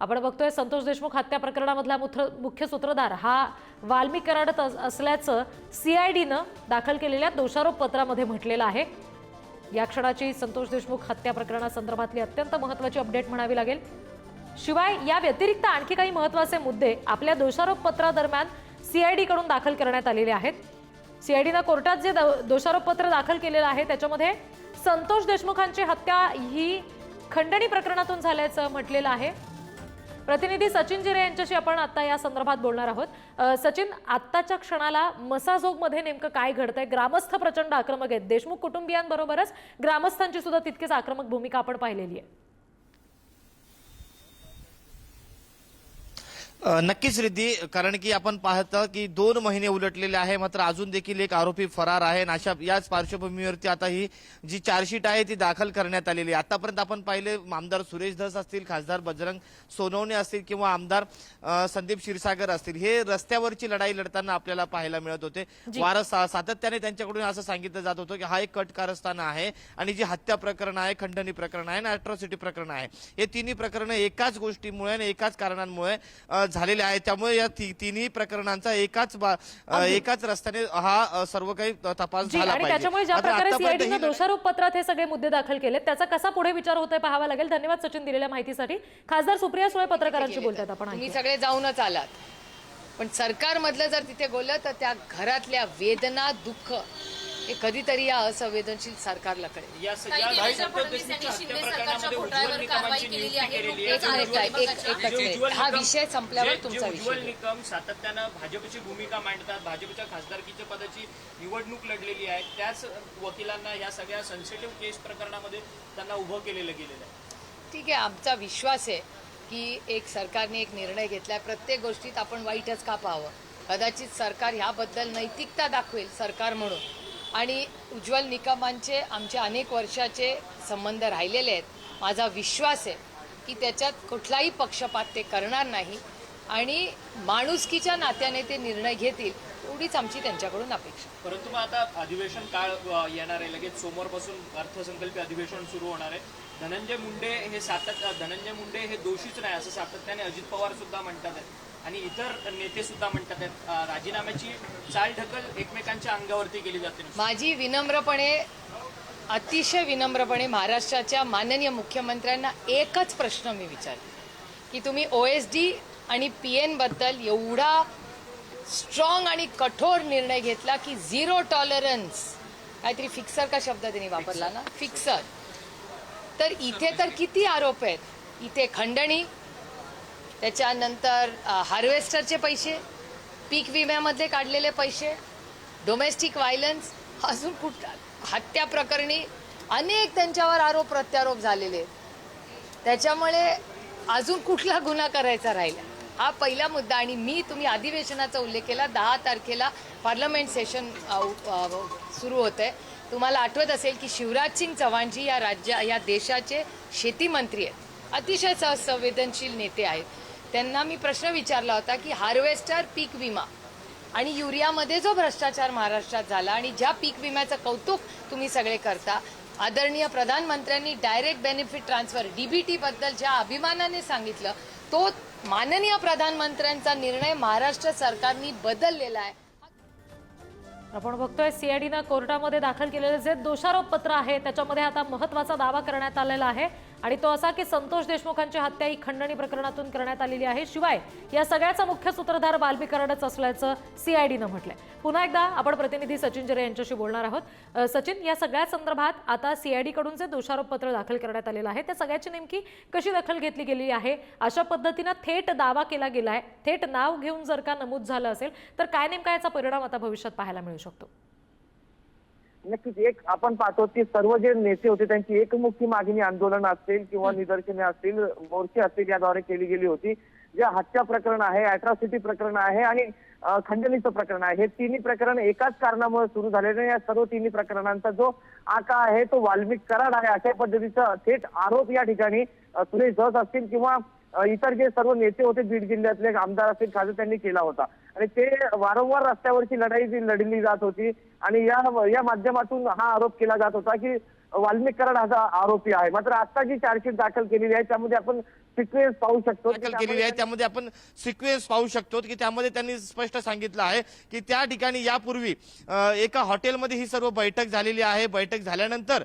आपण बघतोय संतोष देशमुख हत्या प्रकरणामधला मुख्य सूत्रधार. हा वाल्मी कराडत अस- असल्याचं सीआयडीनं दाखल केलेल्या दोषारोप पत्रामध्ये म्हटलेलं आहे. या क्षणाची संतोष देशमुख हत्या प्रकरणासंदर्भातली अत्यंत महत्वाची अपडेट म्हणावी लागेल. शिवाय या व्यतिरिक्त आणखी काही महत्त्वाचे मुद्दे आपल्या दोषारोप पत्रादरम्यान सीआयडी कडून दाखल करण्यात आलेले आहेत. सीआयडीनं कोर्टात जे दो- दोषारोप पत्र दाखल केलेलं आहे त्याच्यामध्ये संतोष देशमुखांची हत्या ही खंडणी प्रकरणातून झाल्याचं म्हटलेलं आहे. प्रतिनिधी सचिन जिरे यांच्याशी आपण आता या संदर्भात बोलणार आहोत. सचिन आत्ताच्या क्षणाला मसाजोगमध्ये नेमकं काय घडतंय? ग्रामस्थ प्रचंड आक्रमक आहेत. देशमुख कुटुंबियांबरोबरच ग्रामस्थांची सुद्धा तितकीच आक्रमक भूमिका आपण पाहिलेली आहे. नक्कीच रिद्धी कारण की आपण पाहतो की दोन महिने उलटलेले आहे मात्र अजून देखील एक आरोपी फरार आहे आणि अशा याच पार्श्वभूमीवरती आता ही जी चार्जशीट आहे ती दाखल करण्यात आलेली आहे. आतापर्यंत आपण पाहिले आमदार सुरेश धस असतील खासदार बजरंग सोनवणे असतील किंवा आमदार संदीप क्षीरसागर असतील. हे रस्त्यावरची लढाई लढताना आपल्याला पाहायला मिळत होते. वारं सा- सातत्याने त्यांच्याकडून असं सांगितलं जात होतं की हा एक कट कारस्थान आहे आणि जी हत्या प्रकरण आहे खंडणी प्रकरण आहे आणि अट्रॉसिटी प्रकरण आहे. हे तिन्ही प्रकरण एकाच गोष्टीमुळे आणि एकाच कारणांमुळे झालेले आहेत. त्यामुळे या ति- तिन्ही प्रकरणांचा एकाच एकाच रस्त्याने हा सर्व काही तपास झाला त्याच्यामुळे ज्या प्रकारे दोषारोप पत्रात हे सगळे मुद्दे दाखल केले त्याचा कसा पुढे विचार होतोय पाहावा लागेल. धन्यवाद सचिन दिलेल्या माहितीसाठी. खासदार सुप्रिया सुळे पत्रकारांशी बोलतात आपण आणखी. सगळे जाऊनच आलात. पण सरकारमधलं जर तिथे बोललं तर त्या घरातल्या वेदना दुःख हे कधीतरी या असंवेदनशील सरकारला कळेल या स- या देवेंद्र संतोष फडणवीस देशमुखच्या यांनी शिंदे हत्या सरकारच्या प्रकरणामध्ये घोटाळ्यावर उज्ज्वल कारवाई निकमांची केलेली नियुक्ती आहे. केलेली एक आहे. मिनिट, एक- एक- एकच जे मिनिट. उज्ज्वल हा निकम- विषय संपल्यावर जे- तुमचा जे उज्ज्वल. निकम सातत्यानं भाजपची भूमिका मांडतात भाजपच्या खासदारकीच्या पदाची निवडणूक लढलेली आहे त्याच वकिलांना या सगळ्या सेन्सिटिव्ह केस प्रकरणामध्ये त्यांना उभं केलेलं गेलेलं आहे ठीक आहे आमचा विश्वास आहे की एक सरकारने एक निर्णय घेतलाय प्रत्येक गोष्टीत आपण वाईटच का पाहावं कदाचित सरकार ह्याबद्दल नैतिकता दाखवेल सरकार म्हणून आणि उज्ज्वल निकमांचे आमचे अनेक वर्षाचे संबंध राहिलेले आहेत. माझा विश्वास आहे की त्याच्यात कुठलाही पक्षपात ते करणार नाही आणि माणुसकीच्या नात्याने ते निर्णय घेतील एवढीच आमची त्यांच्याकडून अपेक्षा. परंतु मग आता अधिवेशन काळ येणार आहे. लगेच सोमवारपासून अर्थसंकल्पीय अधिवेशन सुरू होणार आहे. धनंजय मुंडे हे सातत्य धनंजय मुंडे हे दोषीच नाही असं सातत्याने अजित पवार सुद्धा म्हणतात आणि इतर नेते सुद्धा म्हणतात राजीनाम्याची चाल ढकल एकमेकांच्या अंगावरती केली जाते माझी विनम्रपणे अतिशय विनम्रपणे महाराष्ट्राच्या माननीय मुख्यमंत्र्यांना एकच प्रश्न मी विचारते की तुम्ही ओ एस डी आणि पी एनबद्दल एवढा स्ट्रॉंग आणि कठोर निर्णय घेतला की झिरो टॉलरन्स काहीतरी फिक्सर का शब्द त्यांनी वापरला ना? फिक्सर तर इथे तर किती आरोप आहेत? इथे खंडणी त्याच्यानंतर हार्वेस्टरचे पैसे पीक विम्यामध्ये काढलेले पैसे डोमेस्टिक व्हायलन्स अजून कुठ हत्या प्रकरणी अनेक त्यांच्यावर आरोप प्रत्यारोप झालेले. आहेत. त्याच्यामुळे अजून कुठला गुन्हा करायचा राहिला? हा पहिला मुद्दा आणि मी तुम्ही अधिवेशनाचा उल्लेख केला. दहा तारखेला पार्लमेंट सेशन सुरू होत आहे तुम्हाला आठवत असेल की शिवराज सिंग चव्हाणजी या राज्या या देशाचे शेतीमंत्री आहेत. अतिशय संवेदनशील नेते आहेत. त्यांना मी प्रश्न विचारला होता की हार्वेस्टर पीक विमा आणि युरियामध्ये जो भ्रष्टाचार महाराष्ट्रात झाला आणि ज्या पीक विम्याचं कौतुक तुम्ही सगळे करता आदरणीय प्रधानमंत्र्यांनी डायरेक्ट बेनिफिट ट्रान्सफर डीबीटी बद्दल ज्या अभिमानाने सांगितलं तो माननीय प्रधानमंत्र्यांचा निर्णय महाराष्ट्र सरकारने बदललेला आहे. आपण बघतोय सीआयडीनं कोर्टामध्ये दाखल केलेले जे दोषारोप पत्र आहे त्याच्यामध्ये आता महत्त्वाचा दावा करण्यात आलेला आहे. आणि तो असा की संतोष देशमुखांची हत्या ही खंडणी प्रकरणातून करण्यात आलेली आहे. शिवाय या सगळ्याचा मुख्य सूत्रधार बालबी कराडच असल्याचं सीआयडीनं म्हटलंय. पुन्हा एकदा आपण प्रतिनिधी सचिन जरे यांच्याशी बोलणार आहोत. सचिन या सगळ्या संदर्भात आता सीआयडीकडून जे दोषारोप पत्र दाखल करण्यात आलेलं आहे त्या सगळ्याची नेमकी कशी दखल घेतली गेली आहे? अशा पद्धतीनं थेट दावा केला गेला आहे थेट नाव घेऊन जर का नमूद झालं असेल तर काय नेमका याचा परिणाम आता भविष्यात पाहायला मिळू शकतो? नक्कीच एक आपण पाहतो की सर्व जे नेते होते त्यांची एकमुखी मागणी आंदोलन असतील किंवा निदर्शने असतील मोर्चे असतील याद्वारे केली गेली होती. जे हत्या प्रकरण आहे अॅट्रॉसिटी प्रकरण आहे आणि खंडणीचं प्रकरण आहे हे तिन्ही प्रकरण एकाच कारणामुळे सुरू झालेले या सर्व तिन्ही प्रकरणांचा जो आका आहे तो वाल्मिक कराड आहे अशा पद्धतीचा थेट आरोप या ठिकाणी सुरेश धस असतील किंवा इतर जे सर्व नेते होते बीड जिल्ह्यातले आमदार असतील खासदार त्यांनी केला होता. आणि ते वारंवार रस्त्यावरची लढाई जी लढली जात होती आणि या या माध्यमातून हा आरोप केला जात होता की वाल्मिक कराड हा आरोपी आहे. मात्र आता जी चार्जशीट दाखल केलेली आहे त्यामध्ये आपण सिक्वेन्स पाहू शकतो दाखल केलेली आहे त्यामध्ये आपण सिक्वेन्स पाहू शकतो की त्यामध्ये त्यांनी स्पष्ट सांगितलं आहे की त्या ठिकाणी यापूर्वी एका हॉटेलमध्ये ही सर्व बैठक झालेली आहे. बैठक झाल्यानंतर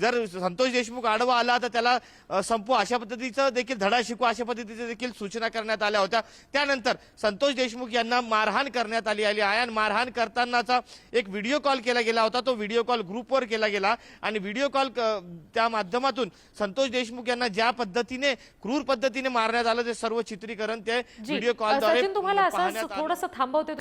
जर संतोष देशमुख आडवा आला तर त्याला संपू अशा पद्धतीचं देखील धडा शिकू अशा पद्धतीच्या देखील सूचना करण्यात आल्या होत्या. त्यानंतर संतोष देशमुख यांना मारहाण करण्यात आली आली आहे. आणि मारहाण करतानाचा एक व्हिडिओ कॉल केला गेला होता. तो व्हिडिओ कॉल ग्रुपवर केला गेला. आणि व्हिडिओ कॉल त्या माध्यमातून संतोष देशमुख यांना ज्या पद्धतीने क्रूर पद्धतीने मारण्यात आलं ते सर्व चित्रीकरण ते व्हिडिओ कॉलद्वारे सचिन तुम्हाला. थोडंसं थांबवते